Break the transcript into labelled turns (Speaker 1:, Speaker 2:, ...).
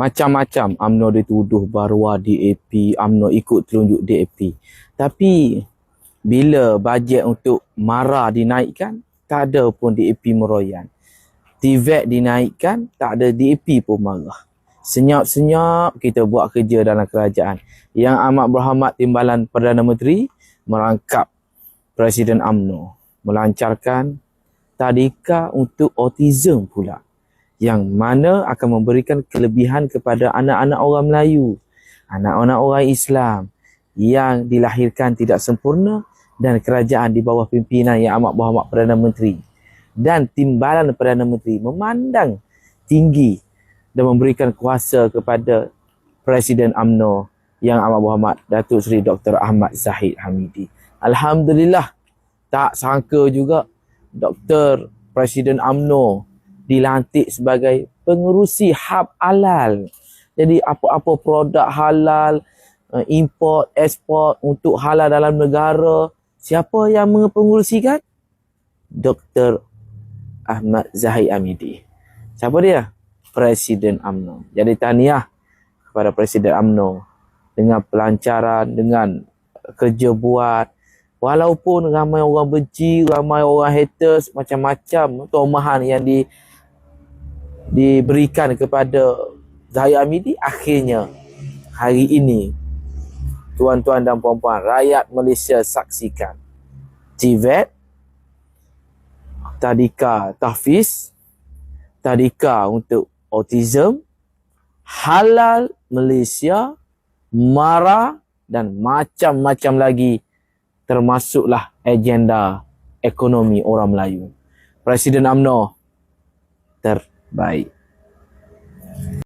Speaker 1: Macam-macam UMNO dituduh baruah DAP, UMNO ikut telunjuk DAP. Tapi bila bajet untuk MARA dinaikkan, tak ada pun DAP meroyan. TVET dinaikkan, tak ada DAP pun marah. Senyap-senyap kita buat kerja dalam kerajaan. Yang amat berhormat Timbalan Perdana Menteri merangkap Presiden AMNO melancarkan tadika untuk autism pula yang mana akan memberikan kelebihan kepada anak-anak orang Melayu, anak-anak orang Islam yang dilahirkan tidak sempurna dan kerajaan di bawah pimpinan yang amat berhormat Perdana Menteri dan timbalan Perdana Menteri memandang tinggi dan memberikan kuasa kepada Presiden AMNO yang amat berhormat Datuk Seri Dr. Ahmad Zahid Hamidi. Alhamdulillah tak sangka juga Dr. Presiden AMNO dilantik sebagai pengerusi hub halal. Jadi apa-apa produk halal, eh, import, ekspor untuk halal dalam negara, siapa yang mengepengurusikan? Dr. Ahmad Zahid Amidi. Siapa dia? Presiden AMNO. Jadi tahniah kepada Presiden AMNO dengan pelancaran, dengan kerja buat, walaupun ramai orang benci, ramai orang haters, macam-macam tomahan yang di diberikan kepada Zahid Amidi akhirnya hari ini tuan-tuan dan puan-puan rakyat Malaysia saksikan. TVET tadika tahfiz tadika untuk autism halal Malaysia mara dan macam-macam lagi termasuklah agenda ekonomi orang Melayu. Presiden AMNO ter Bye.